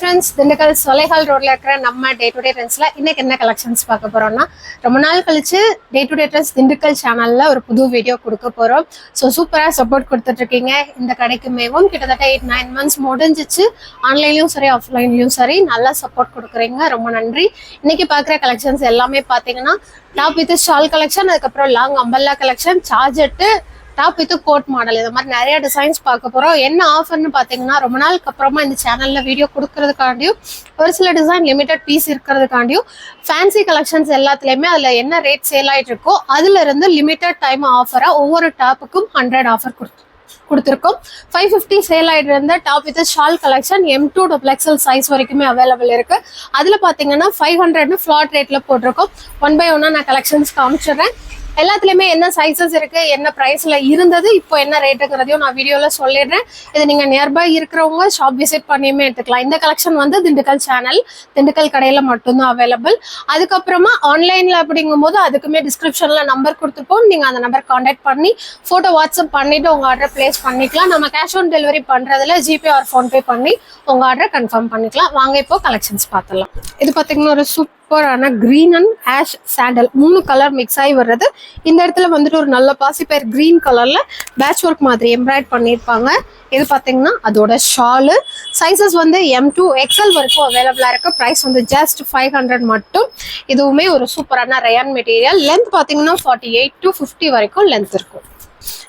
Friends Dindigul சொலைகால் ரோட்ல இருக்கிற நம்ம டே டு டே ட்ரெண்ட்ஸ்ல இன்னைக்கு என்ன கலெக்ஷன்ஸ் பார்க்க போறோம்னா ரொம்ப நாள் கழிச்சு day to day trends Dindigul சேனல்ல ஒரு புது வீடியோ கொடுக்க போறோம். ஸோ சூப்பரா சப்போர்ட் கொடுத்துட்டு இருக்கீங்க. இந்த கடைக்குமேவும் கிட்டத்தட்ட எயிட் நைன் மந்த்ஸ் முடிஞ்சிச்சு. ஆன்லைன்லயும் சரி ஆஃப்லைன்லயும் சரி நல்லா சப்போர்ட் கொடுக்குறீங்க. ரொம்ப நன்றி. இன்னைக்கு பார்க்குற கலெக்ஷன்ஸ் எல்லாமே பார்த்தீங்கன்னா டாப் வித் ஷால் கலெக்ஷன் அதுக்கப்புறம் long umbrella collection georgette top with coat model இது மாதிரி நிறைய டிசைன்ஸ் பார்க்க போறோம். என்ன ஆஃபர்னு பார்த்தீங்கன்னா ரொம்ப நாளுக்கு அப்புறமா இந்த சேனல்ல வீடியோ கொடுக்கறதுக்காண்டியும் ஒரு சில டிசைன் லிமிடெட் பீஸ் இருக்கிறதுக்காண்டியும் ஃபேன்சி கலெக்ஷன்ஸ் எல்லாத்துலயுமே அதுல என்ன ரேட் சேல் ஆயிட்டு இருக்கோ அதுல இருந்து லிமிடெட் டைம் ஆஃபரா ஒவ்வொரு டாப்புக்கும் ஹண்ட்ரட் ஆஃபர் கொடுத்து கொடுத்துருக்கோம். ஃபைவ் ஃபிஃப்டி சேல் ஆகிட்டு இருந்த top with shawl collection M to double XL size வரைக்குமே அவைலபிள் இருக்கு. அதில் பார்த்தீங்கன்னா ஃபைவ் ஹண்ட்ரட்னு ஃப்ளாட் ரேட்டில் போட்டிருக்கோம். ஒன் பை ஒன்னாக நான் கலெக்ஷன்ஸ் காமிச்சிடுறேன். எல்லாத்துலேயுமே என்ன சைஸஸ் இருக்கு என்ன ப்ரைஸில் இருந்தது இப்போ என்ன ரேட்டுங்கிறதையும் நான் வீடியோவில் சொல்லிடுறேன். இது நீங்கள் நியர்பை இருக்கிறவங்க ஷாப் விசிட் பண்ணியுமே எடுத்துக்கலாம். இந்த கலெக்ஷன் வந்து திண்டுக்கல் சேனல் திண்டுக்கல் கடையில் மட்டும்தான் அவைலபிள் அதுக்கப்புறமா ஆன்லைனில் அப்படிங்கும்போது அதுக்குமே டிஸ்கிரிப்ஷனில் நம்பர் கொடுத்துருப்போம் நீங்கள் அந்த நம்பர் கான்டாக்ட் பண்ணி ஃபோட்டோ வாட்ஸ்அப் பண்ணிவிட்டு உங்கள் ஆர்டர் ப்ளேஸ் பண்ணிக்கலாம். நம்ம கேஷ் ஆன் டெலிவரி பண்றதுல ஜிபே ஆர் ஃபோன்பே பண்ணி உங்கள் ஆர்டர் கன்ஃபார்ம் பண்ணிக்கலாம். வாங்க இப்போ கலெக்ஷன்ஸ் பார்த்துடலாம். இது பார்த்தீங்கன்னா ஒரு சூப்பரான க்ரீன் அண்ட் ஆஷ் சாண்டல் மூணு கலர் மிக்ஸ் ஆகி வர்றது. இந்த இடத்துல வந்துட்டு ஒரு நல்ல பாசிப்பேர் க்ரீன் கலரில் பேட்ச் ஒர்க் மாதிரி எம்ப்ராய்ட் பண்ணியிருப்பாங்க. இது பார்த்தீங்கன்னா அதோட ஷாலு சைஸஸ் வந்து எம் டூ எக்ஸல் வரைக்கும் அவைலபிளாக இருக்கு. ப்ரைஸ் வந்து ஜஸ்ட் ஃபைவ் ஹண்ட்ரட் மட்டும். இதுவுமே ஒரு சூப்பரான ரயான் மெட்டீரியல் லென்த் பார்த்தீங்கன்னா ஃபார்ட்டி எயிட் டு ஃபிஃப்டி வரைக்கும் லென்த் இருக்கும்.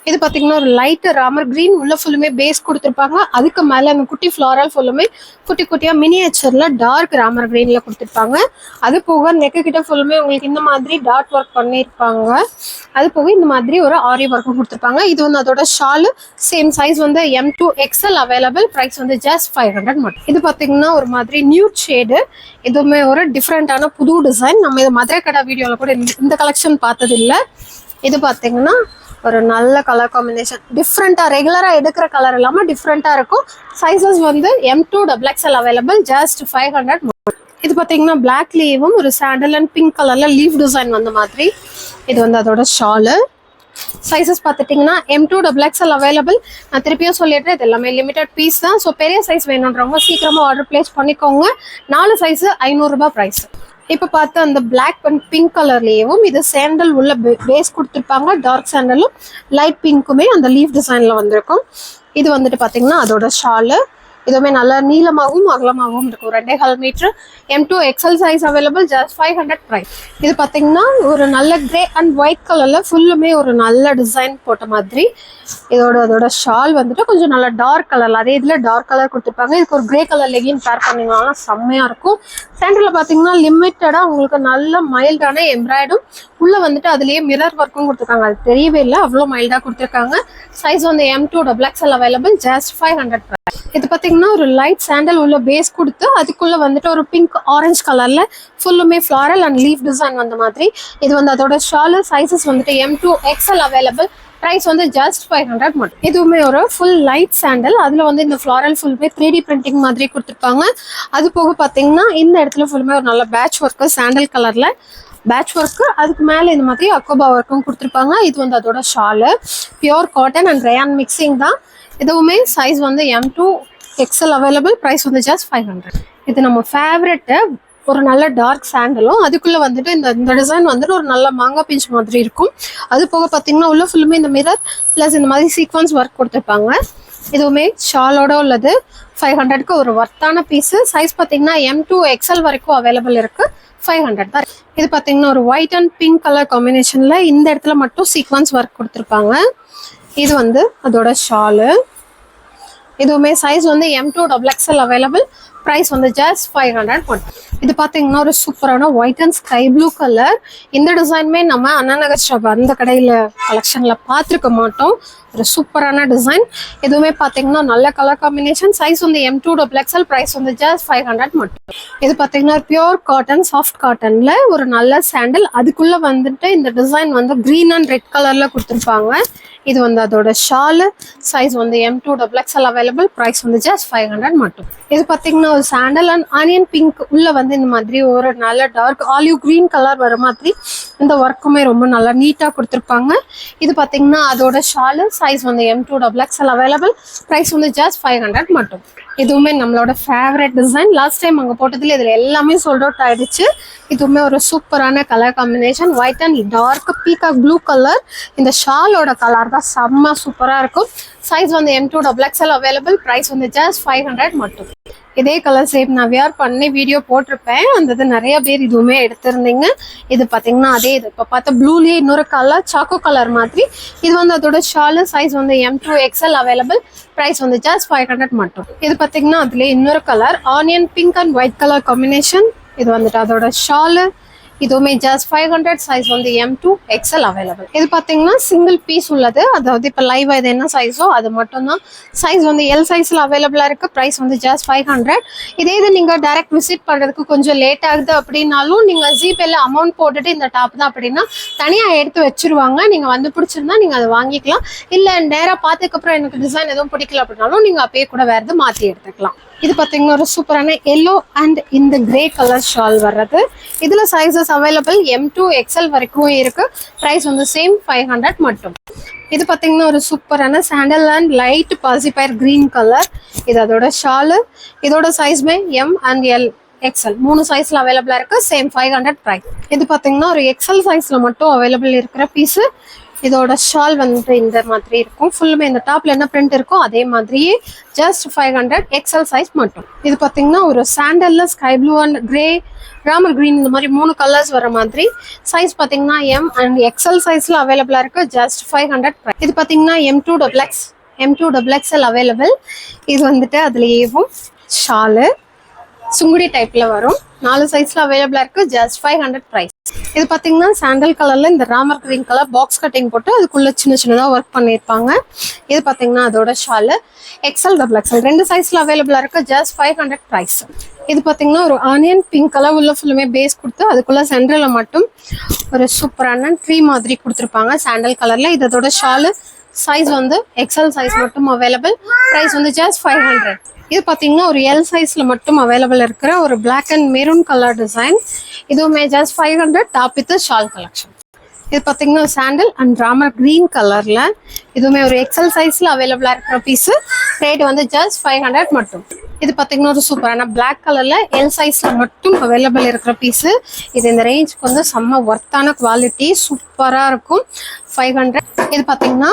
இது பார்த்தீங்கன்னா ஒரு லைட் ராமர் கிரீன் உள்ள ஃபுல்லுமே பேஸ் கொடுத்துருப்பாங்க. அதுக்கு மேலே அந்த குட்டி ஃப்ளாரல் ஃபுல்லுமே குட்டி குட்டியாக மினியேச்சரில் டார்க் ராமர் கிரீனில் கொடுத்துருப்பாங்க. அது போக நெக்கு கிட்ட ஃபுல்லுமே உங்களுக்கு இந்த மாதிரி டாட் ஒர்க் பண்ணியிருப்பாங்க அது போக இந்த மாதிரி ஒரு ஆரி ஒர்க்கும் கொடுத்துருப்பாங்க. இது வந்து அதோட ஷாலு சேம் சைஸ் வந்து M to XL available price வந்து ஜஸ்ட் ஃபைவ் ஹண்ட்ரட் மட்டும். இது பார்த்தீங்கன்னா ஒரு மாதிரி நியூ ஷேடு இதுவுமே ஒரு டிஃப்ரெண்ட்டான புது டிசைன் நம்ம இது மதுரை கடை வீடியோவில் கூட இந்த- இந்த கலெக்ஷன் பார்த்தது இல்லை இது பார்த்தீங்கன்னா ஒரு நல்ல கலர் காம்பினேஷன் டிஃப்ரெண்ட்டாக ரெகுலராக எடுக்கிற கலர் இல்லாமல் டிஃப்ரெண்ட்டாக இருக்கும். சைஸஸ் வந்து M to double XL available just five hundred இது பார்த்தீங்கன்னா பிளாக் லீவும் ஒரு சாண்டல் அண்ட் பிங்க் கலரில் லீவ் டிசைன் வந்த மாதிரி. இது வந்து அதோட ஷாலு சைஸஸ் பார்த்துட்டிங்கன்னா M to double XL available நான் திருப்பியும் சொல்லிடுறேன் இது எல்லாமே லிமிடெட் பீஸ் தான். ஸோ பெரிய சைஸ் வேணுன்றவங்க சீக்கிரமாக ஆர்டர் ப்ளேஸ் பண்ணிக்கோங்க. நாலு சைஸு ஐநூறுரூபா ப்ரைஸ் இப்போ பார்த்தா அந்த பிளாக் அண்ட் பிங்க் கலர்லேயும் இது சாண்டல் உள்ள பேஸ் கொடுத்துருப்பாங்க. டார்க் சேண்டலும் லைட் பிங்க்குமே அந்த லீஃப் டிசைனில் வந்திருக்கும். இது வந்துட்டு பார்த்தீங்கன்னா அதோட ஷாலு இதுவுமே நல்லா நீளமாகவும் அகலமாகவும் இருக்கும். ரெண்டே கால் metre. M to XL size available just five hundred price இது பார்த்தீங்கன்னா ஒரு நல்ல கிரே அண்ட் ஒயிட் கலரில் ஃபுல்லுமே ஒரு நல்ல டிசைன் போட்ட மாதிரி. இதோட அதோட ஷால் வந்துட்டு கொஞ்சம் நல்லா டார்க் கலரில் அதே இதில் டார்க் கலர் கொடுத்துருப்பாங்க. இதுக்கு ஒரு கிரே கலர் லெகின் பேர் பண்ணிங்கன்னா செம்மையாக இருக்கும். சென்டரில் பார்த்தீங்கன்னா லிமிட்டடாக உங்களுக்கு நல்ல மைல்டான எம்ப்ராய்டும் உள்ளே வந்துட்டு அதுலேயே மிரர் ஒர்க்கும் கொடுத்துருக்காங்க. அது தெரியவே இல்லை. அவ்வளோ மைல்டாக கொடுத்துருக்காங்க. சைஸ் வந்து M to double XL available just five hundred இது பார்த்தீங்கன்னா ஒரு லைட் சாண்டல் உள்ள பேஸ் கொடுத்து அதுக்குள்ள வந்துட்டு ஒரு பிங்க் ஆரஞ்சு கலர்ல ஃபுல்லுமே ஃப்ளாரல் அண்ட் லீஃப் டிசைன் வந்த மாதிரி. இது வந்து அதோட ஷாலு சைஸஸ் வந்துட்டு M to XL available price வந்து ஜஸ்ட் ஃபைவ் ஹண்ட்ரட் மட்டும். இதுவுமே ஒரு ஃபுல் லைட் சாண்டல் அதில் வந்து இந்த ஃப்ளாரல் ஃபுல்லுமே த்ரீ டி பிரிண்டிங் மாதிரி கொடுத்துருப்பாங்க. அது போக பார்த்தீங்கன்னா இந்த இடத்துல ஃபுல்லுமே ஒரு நல்ல பேட்ச் ஒர்க்கு சாண்டல் கலரில் பேட்ச் ஒர்க்கு அதுக்கு மேலே இந்த மாதிரி அக்கோபா ஒர்க்கும் கொடுத்துருப்பாங்க. இது வந்து அதோட shawl pure cotton and rayon mixing தான். இதுவுமே சைஸ் வந்து M to XL available price வந்து ஜஸ்ட் ஃபைவ் ஹண்ட்ரட் இது நம்ம ஃபேவரெட்டு ஒரு நல்ல டார்க் சாண்டலும் அதுக்குள்ளே வந்துட்டு இந்த இந்த டிசைன் வந்துட்டு ஒரு நல்ல மாங்காய் பிஞ்ச் மாதிரி இருக்கும். அது போக பார்த்தீங்கன்னா உள்ள ஃபுல்லுமே இந்த மிரர் ப்ளஸ் இந்த மாதிரி சீக்வன்ஸ் ஒர்க் கொடுத்துருப்பாங்க. இதுவுமே ஷாலோட உள்ளது. ஃபைவ் ஹண்ட்ரட்க்கு ஒரு ஒர்த்தான பீஸு சைஸ் பார்த்தீங்கன்னா எம் டூ எக்ஸல் வரைக்கும் அவைலபிள் இருக்குது ஃபைவ் ஹண்ட்ரட் தான். இது பார்த்தீங்கன்னா ஒரு ஒயிட் அண்ட் பிங்க் கலர் காம்பினேஷனில் இந்த இடத்துல மட்டும் சீக்வன்ஸ் ஒர்க் கொடுத்துருப்பாங்க. இது வந்து அதோட ஷாலு இதுவுமே சைஸ் வந்து M to double XL available price வந்து ஜஸ்ட் ஃபைவ் ஹண்ட்ரட் மட்டும் இது பார்த்தீங்கன்னா ஒரு சூப்பரான white and sky blue colour இந்த டிசைனுமே நம்ம அண்ணா நகர் ஷாப் அந்த கடையில் கலெக்ஷனில் பார்த்துருக்க மாட்டோம். ஒரு சூப்பரான டிசைன் இதுவுமே பார்த்தீங்கன்னா நல்ல கலர் காம்பினேஷன் சைஸ் வந்து M to double XL price வந்து ஜஸ்ட் ஃபைவ் ஹண்ட்ரட் மட்டும் இது பார்த்தீங்கன்னா பியூர் காட்டன் சாஃப்ட் காட்டனில் ஒரு நல்ல சாண்டில் அதுக்குள்ளே வந்துட்டு இந்த டிசைன் வந்து க்ரீன் அண்ட் ரெட் கலரில் கொடுத்துருப்பாங்க. இது வந்து அதோட ஷாலு சைஸ் வந்து M to double XL available price வந்து ஜஸ்ட் ஃபைவ் ஹண்ட்ரட் மட்டும். இது பார்த்தீங்கன்னா ஒரு சாண்டல் அண்ட் ஆனியன் பிங்க் உள்ள வந்து இந்த மாதிரி ஒரு நல்ல டார்க் ஆலிவ் கிரீன் கலர் வர மாதிரி இந்த ஒர்க்குமே ரொம்ப நல்லா நீட்டாக கொடுத்துருப்பாங்க. இது பார்த்தீங்கன்னா அதோட ஷாலு சைஸ் வந்து M to double XL available price வந்து ஜஸ்ட் ஃபைவ் ஹண்ட்ரட் மட்டும். இதுவுமே நம்மளோட ஃபேவரட் டிசைன் லாஸ்ட் டைம் அங்கே போட்டதுல இதில் எல்லாமே சோல்ட் அவுட் ஆயிடுச்சு. இதுவுமே ஒரு சூப்பரான colour combination white and dark peacock blue colour இந்த ஷாலோட கலர் தான் செம்ம சூப்பராக இருக்கும். சைஸ் வந்து M to double XL available price வந்து ஜஸ்ட் ஃபைவ் ஹண்ட்ரட் மட்டும். இதே கலர் சேம் நான் வியர் பண்ணி வீடியோ போட்டிருப்பேன். அந்த இது நிறைய பேர் இதுவுமே எடுத்திருந்தீங்க. இது பார்த்தீங்கன்னா அதே இது. இப்போ பார்த்தா ப்ளூலேயே இன்னொரு கலர் சாக்கோ கலர் மாதிரி. இது வந்து அதோட ஷாலு சைஸ் வந்து M to XL available price வந்து ஜஸ்ட் ஃபைவ் ஹண்ட்ரட் மட்டும். இது பார்த்தீங்கன்னா அதுலேயே இன்னொரு colour onion pink and white colour combination இது வந்துட்டு அதோட ஷாலு இதுவுமே ஜஸ்ட் ஃபைவ் ஹண்ட்ரட் சைஸ் வந்து எம் டூ எக்ஸ்எல் அவைலபிள் இது பார்த்தீங்கன்னா சிங்கிள் பீஸ் உள்ளது. அதாவது இப்போ லைவ் இது என்ன சைஸோ அது மட்டும்தான். சைஸ் வந்து எல் சைஸில் அவைலபிளாக இருக்குது ப்ரைஸ் வந்து ஜஸ்ட் ஃபைவ் ஹண்ட்ரட் இதே இது நீங்கள் டைரக்ட் விசிட் பண்ணுறதுக்கு கொஞ்சம் லேட் ஆகுது அப்படின்னாலும் நீங்கள் ஜிபேல அமௌண்ட் போட்டுட்டு இந்த டாப் தான் அப்படின்னா தனியாக எடுத்து வச்சிருவாங்க. நீங்கள் வந்து பிடிச்சிருந்தா நீங்கள் அதை வாங்கிக்கலாம். இல்லை நேராக பார்த்ததுக்கப்புறம் எனக்கு டிசைன் எதுவும் பிடிக்கல அப்படின்னாலும் நீங்கள் அப்பயே கூட வேறு மாற்றி எடுத்துக்கலாம். இது பார்த்தீங்கன்னா ஒரு சூப்பரான எல்லோ அண்ட் இந்த கிரே கலர் ஷால் வர்றது. இதில் sizes available M to XL வரைக்கும் இருக்கு. ப்ரைஸ் வந்து சேம் ஃபைவ் ஹண்ட்ரட் மட்டும். இது பார்த்தீங்கன்னா ஒரு சூப்பரான சாண்டல் அண்ட் லைட் பாசிபயர் கிரீன் கலர் இது அதோட ஷாலு இதோட சைஸ்மே எம் அண்ட் எல் எக்ஸ்எல் மூணு சைஸ்ல அவைலபிளாக இருக்கு சேம் ஃபைவ் ஹண்ட்ரட் ப்ரைஸ் இது பார்த்தீங்கன்னா ஒரு எக்ஸ்எல் சைஸ்ல மட்டும் அவைலபிள் இருக்கிற பீஸு இதோட ஷால் வந்து இந்த மாதிரி இருக்கும். ஃபுல்லுமே இந்த டாப்ல என்ன பிரிண்ட் இருக்கோ அதே மாதிரியே just five hundred XL size மட்டும். இது பார்த்தீங்கன்னா ஒரு சாண்டல்ல sky blue and grey Ramar green இந்த மாதிரி மூணு கலர்ஸ் வர மாதிரி. சைஸ் பார்த்தீங்கன்னா எம் அண்ட் எக்ஸ்எல் சைஸ்ல அவைலபிளா இருக்கு. ஜஸ்ட் ஃபைவ் ஹண்ட்ரட் இது பார்த்தீங்கன்னா M to double X M to double XL available இது வந்துட்டு அதுலேயும் ஷாலு சுங்குடி டைப்ல வரும். நாலு சைஸ்ல அவைலபிளா இருக்கு. ஜஸ்ட் ஃபைவ் ஹண்ட்ரட் ப்ரைஸ் இது பாத்தீங்கன்னா சாண்டல் கலர்ல இந்த Ramar green colour box cutting போட்டு அதுக்குள்ள சின்ன சின்னதா ஒர்க் பண்ணியிருப்பாங்க. இது பாத்தீங்கன்னா அதோட ஷாலு எக்ஸல் டபுள் எக்ஸல் ரெண்டு சைஸ்ல அவைலபிளா இருக்கு. ஜஸ்ட் ஃபைவ் ஹண்ட்ரட் ப்ரைஸ் இது பாத்தீங்கன்னா ஒரு ஆனியன் பிங்க் கலர் உள்ள ஃபுல்லுமே பேஸ் கொடுத்து அதுக்குள்ள சென்டர்ல மட்டும் ஒரு சூப்பரான ட்ரீ மாதிரி கொடுத்துருப்பாங்க சாண்டல் கலர்ல இதோட ஷாலு சைஸ் வந்து எக்ஸல் சைஸ் மட்டும் அவைலபிள் ப்ரைஸ் வந்து ஜஸ்ட் ஃபைவ் ஹண்ட்ரட் இது பார்த்தீங்கன்னா ஒரு எல் சைஸ்ல மட்டும் அவைலபிள் இருக்கிற ஒரு black and maroon colour design இதுவுமே just five hundred top with shawl collection இது பார்த்தீங்கன்னா சாண்டில் அண்ட் ட்ராமர் கிரீன் கலர்ல இதுவுமே ஒரு எக்ஸல் சைஸில் அவைலபிளாக இருக்கிற பீஸு ரேட் வந்து ஜஸ்ட் ஃபைவ் ஹண்ட்ரட் மட்டும். இது பார்த்தீங்கன்னா ஒரு சூப்பரான பிளாக் கலரில் எல் சைஸில் மட்டும் அவைலபிள் இருக்கிற பீஸு இது இந்த ரேஞ்சுக்கு வந்து செம்ம ஒர்த்தான குவாலிட்டி சூப்பராக இருக்கும். ஃபைவ் ஹண்ட்ரட் இது பார்த்தீங்கன்னா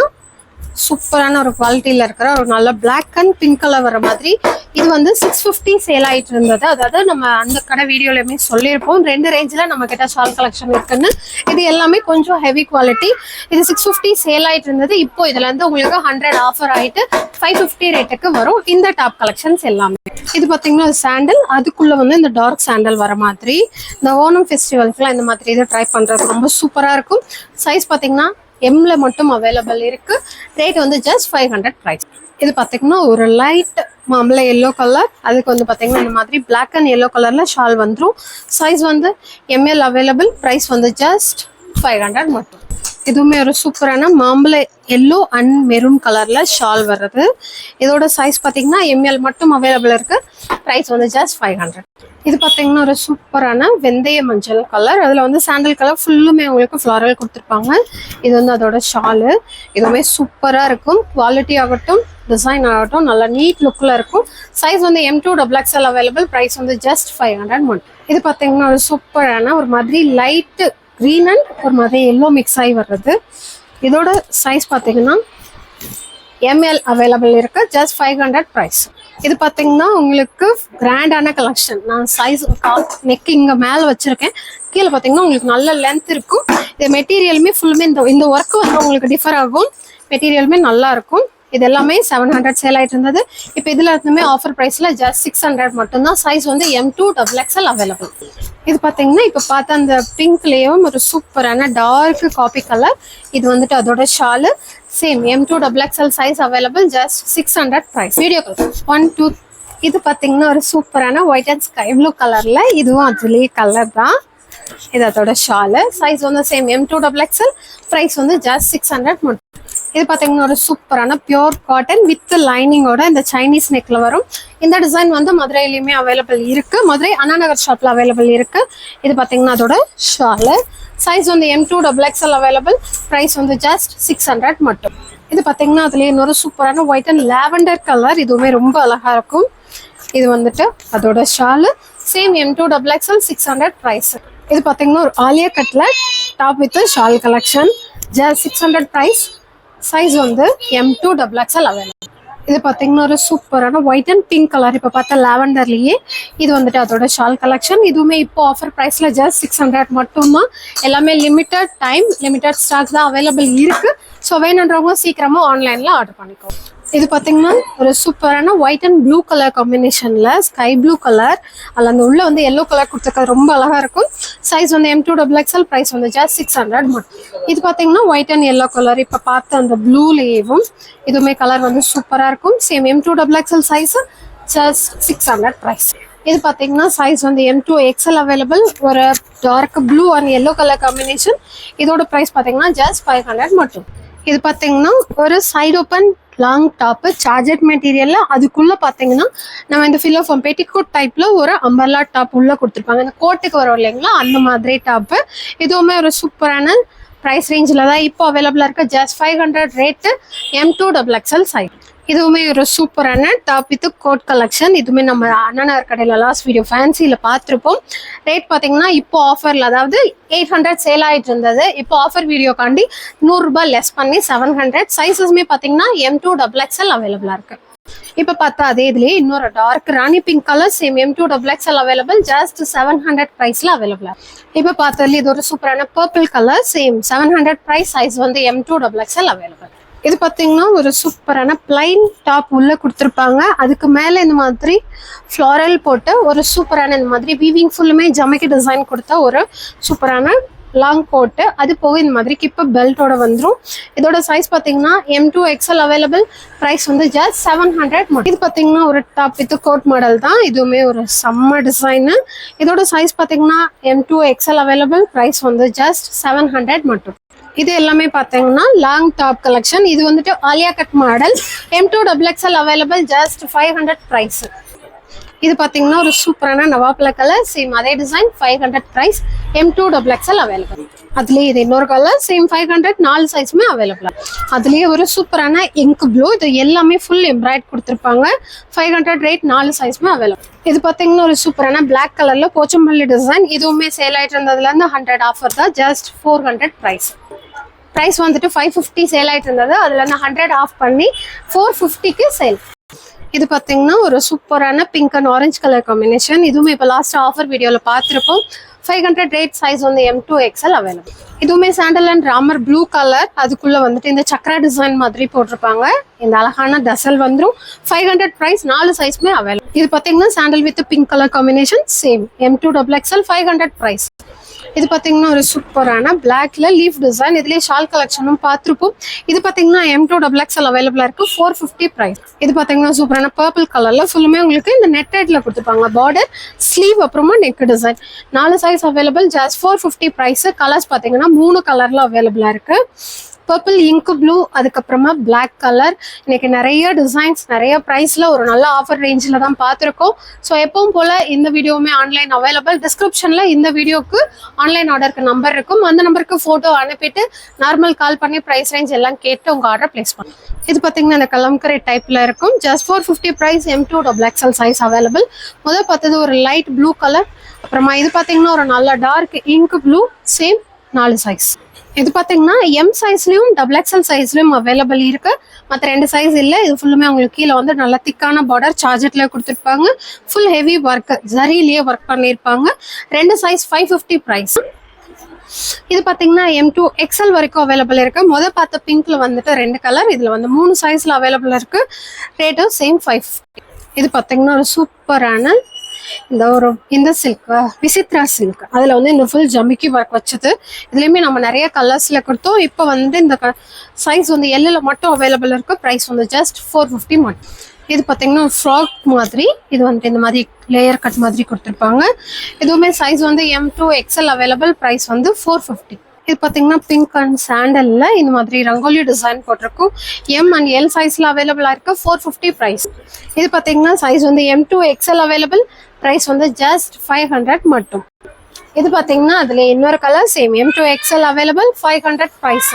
சூப்பரான ஒரு குவாலிட்டியில் இருக்கிற ஒரு நல்ல பிளாக் அண்ட் பிங்க் கலர் வர மாதிரி. இது வந்து சிக்ஸ் ஃபிஃப்டி சேல் ஆகிட்டு இருந்தது. அதாவது நம்ம அந்த கடை வீடியோலையுமே சொல்லியிருப்போம். ரெண்டு ரேஞ்சில் நம்ம கிட்ட ஷால் கலெக்ஷன் இருக்குன்னு. இது எல்லாமே கொஞ்சம் ஹெவி குவாலிட்டி இது சிக்ஸ் ஃபிஃப்டி சேல் ஆகிட்டு இருந்தது. இப்போ இதுல இருந்து உங்களுக்கு ஹண்ட்ரட் ஆஃபர் ஆகிட்டு ஃபைவ் ஃபிஃப்டி ரேட்டுக்கு வரும். இந்த டாப் கலெக்ஷன்ஸ் எல்லாமே. இது பார்த்தீங்கன்னா சாண்டல் அதுக்குள்ளே வந்து இந்த டார்க் சாண்டல் வர மாதிரி. இந்த ஓணம் ஃபெஸ்டிவல்க்குலாம் இந்த மாதிரி இதை ட்ரை பண்ணுறது ரொம்ப சூப்பராக இருக்கும். சைஸ் பார்த்தீங்கன்னா எம்ல மட்டும் அவைலபிள் இருக்கு. ரேட் வந்து ஜஸ்ட் ஃபைவ் ஹண்ட்ரட் ப்ரைஸ் இது பார்த்தீங்கன்னா ஒரு லைட் மாம்பழ எல்லோ கலர் அதுக்கு வந்து பார்த்தீங்கன்னா இந்த மாதிரி பிளாக் அண்ட் எல்லோ கலர்ல ஷால் வந்துடும் சைஸ் வந்து எம்எல் அவைலபிள் ப்ரைஸ் வந்து ஜஸ்ட் ஃபைவ் ஹண்ட்ரட் மட்டும். இதுவுமே ஒரு சூப்பரான மாம்பழ எல்லோ அண்ட் மெரூன் கலர்ல ஷால் வர்றது. இதோட சைஸ் பார்த்தீங்கன்னா எம்எல் மட்டும் அவைலபிள் இருக்கு. ப்ரைஸ் வந்து ஜஸ்ட் ஃபைவ் ஹண்ட்ரட் இது பார்த்தீங்கன்னா ஒரு சூப்பரான வெந்தய மஞ்சள் கலர் அதில் வந்து சாண்டல் கலர் ஃபுல்லுமே உங்களுக்கு ஃப்ளாரல் கொடுத்துருப்பாங்க. இது வந்து அதோட ஷாலு இதுவுமே சூப்பராக இருக்கும். குவாலிட்டி ஆகட்டும் டிசைன் ஆகட்டும் நல்லா நீட் லுக்கில் இருக்கும். சைஸ் வந்து M to double XL available price வந்து ஜஸ்ட் ஃபைவ் ஹண்ட்ரட் மட்டும். இது பார்த்தீங்கன்னா ஒரு சூப்பரான ஒரு மாதிரி லைட்டு க்ரீன் அண்ட் ஒரு மாதிரி எல்லோ மிக்ஸ் ஆகி வர்றது. இதோட சைஸ் பார்த்தீங்கன்னா எம்எல் அவைலபிள் இருக்கு. ஜஸ்ட் ஃபைவ் ஹண்ட்ரட் ப்ரைஸ் இது பார்த்தீங்கன்னா உங்களுக்கு கிராண்டான கலெக்ஷன் நான் சைஸ் நெக் இங்கே மேலே வச்சிருக்கேன். கீழே பார்த்தீங்கன்னா உங்களுக்கு நல்ல லென்த் இருக்கும். இது மெட்டீரியலுமே ஃபுல்லுமே இந்த இந்த ஒர்க்கு வந்து உங்களுக்கு டிஃபர் ஆகும். மெட்டீரியலுமே நல்லா இருக்கும். இது எல்லாமே செவன் ஹண்ட்ரட் சேல் ஆகிட்டு இருந்தது. இப்போ இதில் இருந்துமே ஆஃபர் ப்ரைஸில் ஜஸ்ட் சிக்ஸ் ஹண்ட்ரட் மட்டும்தான். சைஸ் வந்து M to double XL available இது பார்த்தீங்கன்னா இப்போ பார்த்தா அந்த பிங்க்லேயும் ஒரு சூப்பரான டார்க் காப்பி கலர் இது வந்துட்டு அதோட shawl same M to double XL size available just six hundred price video one two இது பார்த்தீங்கன்னா ஒரு சூப்பரான ஒயிட் அண்ட் ஸ்கை ப்ளூ கலரில் இதுவும் அதுலேயே கலர் தான். இது அதோட ஷாலு சைஸ் வந்து same M to double XL price வந்து ஜஸ்ட் சிக்ஸ் ஹண்ட்ரட் மட்டும். இது பார்த்தீங்கன்னா ஒரு சூப்பரான பியோர் காட்டன் வித் லைனிங்கோட இந்த சைனீஸ் நெக்ல வரும். இந்த டிசைன் வந்து மதுரையிலையுமே அவைலபிள் இருக்கு. மதுரை அண்ணாநகர் ஷாப்ல அவைலபிள் இருக்கு. இது பார்த்தீங்கன்னா அதோட ஷாலு சைஸ் வந்து M to double XL available price வந்து ஜஸ்ட் சிக்ஸ் ஹண்ட்ரட் மட்டும். இது பார்த்தீங்கன்னா அதுல இன்னொரு சூப்பரான ஒயிட் அண்ட் லாவெண்டர் கலர் இதுவுமே ரொம்ப அழகா இருக்கும். இது வந்துட்டு அதோட shawl same M to double XL six hundred price இது பார்த்தீங்கன்னா ஒரு ஆலியா கட்டில் top with shawl collection just six hundred price size வந்து M to double XL available இது பார்த்தீங்கன்னா ஒரு சூப்பரான ஒயிட் அண்ட் பிங்க் கலர் இப்போ பார்த்தா லாவெண்டர்லேயே இது வந்துட்டு அதோட ஷால் கலெக்ஷன் இதுவுமே இப்போ ஆஃபர் ப்ரைஸில் ஜஸ்ட் சிக்ஸ் ஹண்ட்ரட் மட்டும்தான். எல்லாமே லிமிட்டட் டைம் லிமிட்டட் ஸ்டாக் தான் அவைலபிள் இருக்கு. ஸோ வேணுன்றவங்க சீக்கிரமாக ஆன்லைனில் ஆர்டர் பண்ணிக்கோங்க. இது பார்த்தீங்கன்னா ஒரு சூப்பரான ஒயிட் அண்ட் ப்ளூ கலர் காம்பினேஷனில் ஸ்கை ப்ளூ கலர் அதில் அந்த உள்ள வந்து எல்லோ கலர் கொடுத்துருக்காது ரொம்ப அழகாக இருக்கும். சைஸ் வந்து M to double XL price வந்து ஜஸ்ட் சிக்ஸ் ஹண்ட்ரட் மட்டும். இது பார்த்தீங்கன்னா ஒயிட் அண்ட் எல்லோ கலர் இப்போ பார்த்த அந்த ப்ளூலேயும் இதுவுமே கலர் வந்து சூப்பராக இருக்கும். Same M to double XL size just six hundred price இது பார்த்தீங்கன்னா சைஸ் வந்து எம் டூ எக்ஸ்எல் அவைலபிள் ஒரு dark blue and yellow colour combination இதோட ப்ரைஸ் பார்த்தீங்கன்னா ஜஸ்ட் ஃபைவ் ஹண்ட்ரட் மட்டும். இது பார்த்தீங்கன்னா ஒரு side open long top georgette மெட்டீரியலில் அதுக்குள்ளே பார்த்தீங்கன்னா நம்ம இந்த ஃபில் பெட்டிகோட் டைப்பில் ஒரு அம்பர்லா டாப் உள்ளே கொடுத்துருப்பாங்க. இந்த கோட்டுக்கு வரும் இல்லைங்களா? அந்த மாதிரி டாப்பு இதுவுமே ஒரு சூப்பரான ப்ரைஸ் ரேஞ்சில் தான் இப்போ அவைலபிளாக இருக்குது just five hundred rate M to double XL size இதுவுமே ஒரு சூப்பரான டாப் வித் கோட் கலெக்ஷன் இதுவுமே நம்ம அண்ணனார் கடையில் லாஸ்ட் வீடியோ ஃபேன்சியில் பார்த்துருப்போம். ரேட் பார்த்தீங்கன்னா இப்போ ஆஃபரில் அதாவது எயிட் ஹண்ட்ரட் சேல் ஆகிட்டு இருந்தது. இப்போ ஆஃபர் வீடியோக்காண்டி நூறுரூபா லெஸ் பண்ணி செவன் ஹண்ட்ரட் சைஸஸ்மே பார்த்தீங்கன்னா எம் டூ டபுள் எக்ஸ்எல் அவைலபிளாக இருக்குது இப்போ பார்த்தா அதே இதுலேயே இன்னொரு dark rani pink colour same M to double XL available just seven hundred ப்ரைஸில் அவைலபிளாக இப்போ பார்த்ததுலேயே இது ஒரு சூப்பரான purple colour same seven hundred price size வந்து M to double XL available இது பார்த்தீங்கன்னா ஒரு சூப்பரான பிளைன் டாப் உள்ள கொடுத்துருப்பாங்க. அதுக்கு மேலே இந்த மாதிரி ஃப்ளாரல் போட்டு ஒரு சூப்பரான இந்த மாதிரி வீவிங் ஃபுல்லுமே ஜமைக்கு டிசைன் கொடுத்த ஒரு சூப்பரான லாங் கோட்டு அது போக இந்த மாதிரி கிப்ப பெல்ட்டோட வந்துடும் இதோட சைஸ் பார்த்தீங்கன்னா M to XL available price வந்து ஜஸ்ட் செவன் ஹண்ட்ரட் இது பார்த்தீங்கன்னா ஒரு டாப் வித் கோட் மாடல் தான். இதுவுமே ஒரு செம்ம டிசைனு இதோட சைஸ் பார்த்தீங்கன்னா M to XL available price வந்து ஜஸ்ட் செவன் ஹண்ட்ரட் மட்டும். இது எல்லாமே பார்த்தீங்கன்னா லாங் டாப் கலெக்ஷன் இது வந்துட்டு Alia cut model M to double XL available just five hundred price இது பார்த்தீங்கன்னா ஒரு சூப்பரான நவாப்ல கலர் சேம் அதே design five hundred price M to double XL available அதுலேயே இது இன்னொரு கலர் சேம் ஃபைவ் ஹண்ட்ரட் நாலு சைஸுமே அவைலபிள் அதுலேயே ஒரு சூப்பரான இங்க் ப்ளூ இது எல்லாமே ஃபுல் எம்ப்ராய்ட் கொடுத்துருப்பாங்க. ஃபைவ் ஹண்ட்ரட் ரேட் நாலு சைஸுமே அவைலபிள் இது பார்த்தீங்கன்னா ஒரு சூப்பரான பிளாக் கலரில் போச்சம்பள்ளி டிசைன் இதுவுமே சேல் ஆகிட்டு இருந்ததுலேருந்து ஹண்ட்ரட் ஆஃபர் தான் just four hundred price price வந்துட்டு ஃபைவ் ஃபிஃப்டி சேல் ஆகிட்டு இருந்தது. அதில் நான் ஹண்ட்ரட் ஆஃப் பண்ணி ஃபோர் ஃபிஃப்டிக்கு சேல் இது பார்த்தீங்கன்னா ஒரு சூப்பரான pink and orange colour combination இதுவுமே இப்போ லாஸ்ட் ஆஃபர் வீடியோவில் பார்த்துருப்போம் ஃபைவ் ஹண்ட்ரட் ரேட் சைஸ் வந்து எம் டூ எக்ஸ்எல் அவைலபிள் இதுவுமே sandal and Ramar blue colour அதுக்குள்ள வந்துட்டு இந்த சக்ரா டிசைன் மாதிரி போட்டிருப்பாங்க. இந்த அழகான டசல் வந்துடும் ஃபைவ் ஹண்ட்ரட் ப்ரைஸ் நாலு சைஸ்மே அவைலபிள் இது பார்த்தீங்கன்னா sandal with pink colour combination same M to double XL five hundred price இது பார்த்தீங்கன்னா ஒரு சூப்பரான பிளாக்ல லீஃப் டிசைன் இதுலேயே ஷால் கலெக்ஷனும் பார்த்துருப்போம் இது பார்த்தீங்கன்னா எம் டூ டபுள் எக்ஸ்எல் அவைலபிளாக இருக்கு. ஃபோர் ஃபிஃப்டி ப்ரைஸ் இது பார்த்தீங்கன்னா சூப்பரான பர்பிள் கலர்ல ஃபுல்லுமே உங்களுக்கு இந்த நெட்டட்ல கொடுத்துருப்பாங்க. பார்டர் ஸ்லீவ் அப்புறமா நெக் டிசைன் நாலு size available just four fifty price colours பார்த்தீங்கன்னா மூணு கலரில் அவைலபிளாக இருக்குது பர்பிள் இங்கு ப்ளூ அதுக்கப்புறமா பிளாக் கலர் இன்னைக்கு நிறைய டிசைன்ஸ் நிறைய ப்ரைஸில் ஒரு நல்ல ஆஃபர் ரேஞ்சில் தான் பார்த்துருக்கோம். ஸோ எப்பவும் போல் இந்த வீடியோவுமே ஆன்லைன் அவைலபிள் டிஸ்கிரிப்ஷனில் இந்த வீடியோக்கு ஆன்லைன் ஆர்டருக்கு நம்பர் இருக்கும். அந்த நம்பருக்கு ஃபோட்டோ அனுப்பிட்டு நார்மல் கால் பண்ணி ப்ரைஸ் ரேஞ்ச் எல்லாம் கேட்டு உங்கள் ஆர்டர் ப்ளேஸ் பண்ணும் இது பார்த்தீங்கன்னா இந்த கலம்கரை டைப்பில் இருக்கும். Just four fifty price M to double XL size available முதல் பார்த்தது ஒரு லைட் ப்ளூ கலர் அப்புறமா இது பார்த்தீங்கன்னா ஒரு நல்ல டார்க் இங்க் ப்ளூ சேம் நாலு சைஸ் இது பார்த்தீங்கன்னா எம் சைஸ்லையும் டபுள் எக்ஸ்எல் சைஸ்லையும் அவைலபிள் இருக்கு. மற்ற ரெண்டு சைஸ் இல்லை. இது ஃபுல்லுமே உங்களுக்கு கீழே வந்து நல்ல திக்கான பார்டர் சார்ஜெட்ல கொடுத்துருப்பாங்க. ஃபுல் ஹெவி ஒர்க் ஜரியிலேயே ஒர்க் பண்ணியிருப்பாங்க ரெண்டு சைஸ் ஃபைவ் ஃபிஃப்டி ப்ரைஸ் இது பார்த்தீங்கன்னா எம் டூ எக்ஸல் வரைக்கும் அவைலபிள் இருக்கு. முதல் பார்த்த பிங்க்ல வந்துட்டு ரெண்டு கலர் இதுல வந்து மூணு சைஸ்ல அவைலபிள் இருக்கு. ரேட்டும் சேம் ஃபைவ் இது பார்த்தீங்கன்னா ஒரு சூப்பரான இந்த ஒரு இந்த சில்க் விசித்ரா சில்க் அதில் வந்து இந்த ஃபுல் ஜமிக்கி ஒர்க் வச்சது. இதுலேயுமே நம்ம நிறைய கலர்ஸில் கொடுத்தோம். இப்போ வந்து இந்த சைஸ் வந்து எல்லில் மட்டும் அவைலபிள் இருக்கு. ப்ரைஸ் வந்து ஜஸ்ட் ஃபோர் ஃபிஃப்டி மட்டும். இது பார்த்தீங்கன்னா ஃப்ராக் மாதிரி. இது வந்துட்டு இந்த மாதிரி லேயர் கட் மாதிரி கொடுத்துருப்பாங்க. இதுவுமே சைஸ் வந்து M to XL available price வந்து ஃபோர் ஃபிஃப்டி இது பார்த்தீங்கன்னா பிங்க் அண்ட் சாண்டல்ல இந்த மாதிரி ரங்கோலி டிசைன் போட்டிருக்கும். எம் அண்ட் எல் சைஸ்ல அவைலபிளா இருக்கு. ஃபோர் ஃபிஃப்டி ப்ரைஸ் இது பார்த்தீங்கன்னா சைஸ் வந்து M to XL available price வந்து ஜஸ்ட் ஃபைவ் ஹண்ட்ரட் மட்டும். இது பார்த்தீங்கன்னா அதுல இன்னொரு colour same M to XL available five hundred price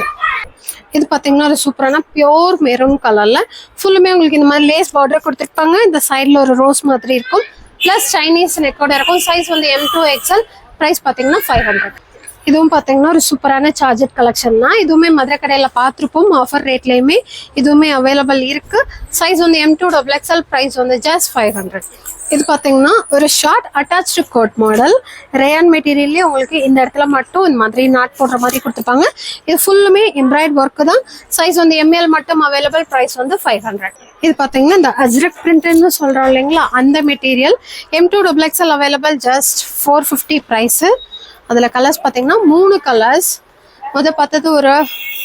இது பார்த்தீங்கன்னா ஒரு சூப்பரான பியோர் மெரூன் கலர்ல ஃபுல்லுமே உங்களுக்கு இந்த மாதிரி லேஸ் பார்டர் கொடுத்துருப்பாங்க. இந்த சைடில் ஒரு ரோஸ் மாதிரி இருக்கும். ப்ளஸ் சைனீஸ் நெக்கோட இருக்கும். சைஸ் வந்து எம் டூ எக்ஸ்எல் ப்ரைஸ் பார்த்தீங்கன்னா ஃபைவ் ஹண்ட்ரட் இதுவும் பார்த்தீங்கன்னா ஒரு சூப்பரான சார்ஜர் கலெக்ஷன் தான். இதுவுமே மதுரை கடையில் பார்த்துருப்போம் ஆஃபர் ரேட்லேயுமே இதுவுமே அவைலபிள் இருக்கு. சைஸ் வந்து M to double XL price வந்து ஜஸ்ட் ஃபைவ் ஹண்ட்ரட் இது பார்த்தீங்கன்னா ஒரு short attach coat model rayon மெட்டீரியல்லே உங்களுக்கு இந்த இடத்துல மட்டும் இந்த மாதிரி நாட் போடுற மாதிரி கொடுத்துப்பாங்க. இது ஃபுல்லுமே எம்ப்ராய்ட் ஒர்க்கு தான். சைஸ் வந்து எம்எல் மட்டும் அவைலபிள் ப்ரைஸ் வந்து ஃபைவ் ஹண்ட்ரட் இது பார்த்தீங்கன்னா இந்த அஜ்ரக் பிரிண்ட்னு சொல்கிறோம் இல்லைங்களா? அந்த material M to double XL available just four fifty price அதில் கலர்ஸ் பார்த்தீங்கன்னா மூணு கலர்ஸ் முத பார்த்தது ஒரு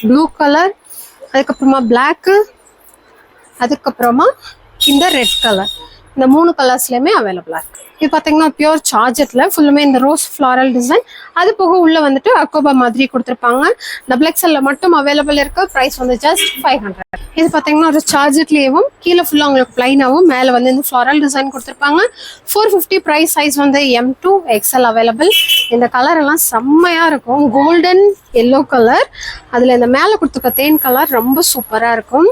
ப்ளூ கலர் அதுக்கப்புறமா பிளாக்கு அதுக்கப்புறமா இந்த ரெட் கலர் இந்த மூணு கலர்ஸ்லையுமே அவைலபிளாக இருக்கு. இது பார்த்தீங்கன்னா பியூர் சார்ஜெட்டில் ஃபுல்லுமே இந்த ரோஸ் ஃப்ளாரல் டிசைன் அது போக உள்ள வந்துட்டு அக்கோபா மாதிரி கொடுத்துருப்பாங்க. டபுள் எக்ஸ்எல்ல மட்டும் அவைலபிள் இருக்கு. ப்ரைஸ் வந்து ஜஸ்ட் ஃபைவ் ஹண்ட்ரட் இது பார்த்தீங்கன்னா ஒரு சார்ஜெட்லேயும் கீழே ஃபுல்லாக உங்களுக்கு பிளைனாகவும் மேலே வந்து இந்த ஃப்ளாரல் டிசைன் கொடுத்துருப்பாங்க. ஃபோர் ஃபிஃப்டி ப்ரைஸ் சைஸ் வந்து எம் டூ எக்ஸ்எல் அவைலபிள் இந்த கலர் எல்லாம் செம்மையாக இருக்கும். கோல்டன் எல்லோ கலர் அதில் இந்த மேலே கொடுத்துருக்க தேன் கலர் ரொம்ப சூப்பராக இருக்கும்.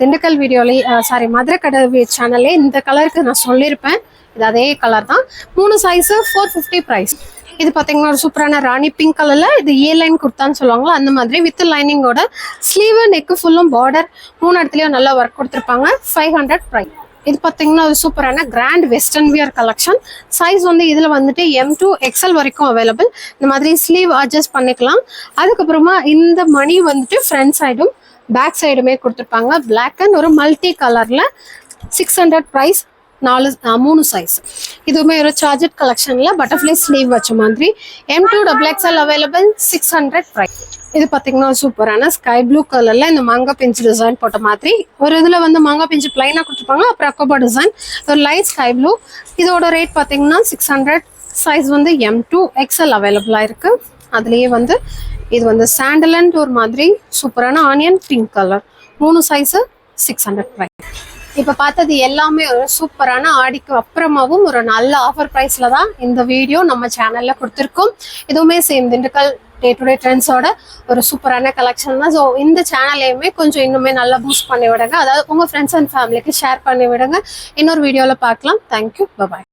திண்டுக்கல் வீடியோலேயே சாரி மதுரை கடை சேனல்லே இந்த கலருக்கு நான் சொல்லியிருப்பேன். இது அதே கலர் தான். மூணு சைஸு ஃபோர் ஃபிஃப்டி ப்ரைஸ் இது பார்த்தீங்கன்னா ஒரு சூப்பரான ராணி பிங்க் கலரில் இது ஏ லைன் குர்த்தான்னு சொல்லுவாங்களோ அந்த மாதிரி வித் லைனிங்கோட ஸ்லீவ் நெக்கு ஃபுல்லும் பார்டர் மூணு இடத்துலையும் நல்லா ஒர்க் கொடுத்துருப்பாங்க. ஃபைவ் ஹண்ட்ரட் ப்ரைஸ் இது பார்த்தீங்கன்னா ஒரு சூப்பரான grand western wear collection size வந்து இதில் வந்துட்டு எம் டூ எக்ஸல் வரைக்கும் அவைலபிள் இந்த மாதிரி ஸ்லீவ் அட்ஜஸ்ட் பண்ணிக்கலாம். அதுக்கப்புறமா இந்த மணி வந்துட்டு ஃப்ரண்ட் சைடும் பேக் சைடுமே கொடுத்துருப்பாங்க. பிளாக் அண்ட் ஒரு மல்டி கலரில் சிக்ஸ் ஹண்ட்ரட் ப்ரைஸ் நாலு மூணு சைஸ் இதுவுமே ஒரு சார்ஜட் கலெக்ஷனில் பட்டர்ஃப்ளை ஸ்லீவ் வச்ச மாதிரி M to double XL available six hundred price இது பார்த்தீங்கன்னா சூப்பரான ஸ்கை ப்ளூ கலரில் இந்த மாங்கா பிஞ்சு டிசைன் போட்ட மாதிரி. ஒரு இதில் வந்து மாங்கா பிஞ்சு பிளைனாக கொடுத்துருப்பாங்க அப்புறம் அக்கோபா டிசைன் ஒரு லைட் ஸ்கை ப்ளூ இதோட ரேட் பார்த்தீங்கன்னா சிக்ஸ் ஹண்ட்ரட் சைஸ் வந்து எம் டூ எக்ஸ்எல் அவைலபிளாக இருக்குது அதுலேயே வந்து இது வந்து சாண்டலண்ட் ஒரு மாதிரி சூப்பரான ஆனியன் பிங்க் கலர் மூணு சைஸு சிக்ஸ் ஹண்ட்ரட் ப்ரைஸ் இப்போ பார்த்தது எல்லாமே ஒரு சூப்பரான ஆடிக்கு அப்புறமாவும் ஒரு நல்ல ஆஃபர் ப்ரைஸில் தான் இந்த வீடியோ நம்ம சேனலில் கொடுத்துருக்கோம். இதுவுமே same Dindigul day to day ட்ரெண்ட்ஸோட ஒரு சூப்பரான கலெக்ஷன் தான். ஸோ இந்த சேனல்லையுமே கொஞ்சம் இன்னுமே நல்லா பூஸ்ட் பண்ணி விடுங்க. அதாவது உங்கள் ஃப்ரெண்ட்ஸ் அண்ட் ஃபேமிலிக்கு ஷேர் பண்ணி விடுங்க. இன்னொரு வீடியோவில் பார்க்கலாம். Thank you bye bye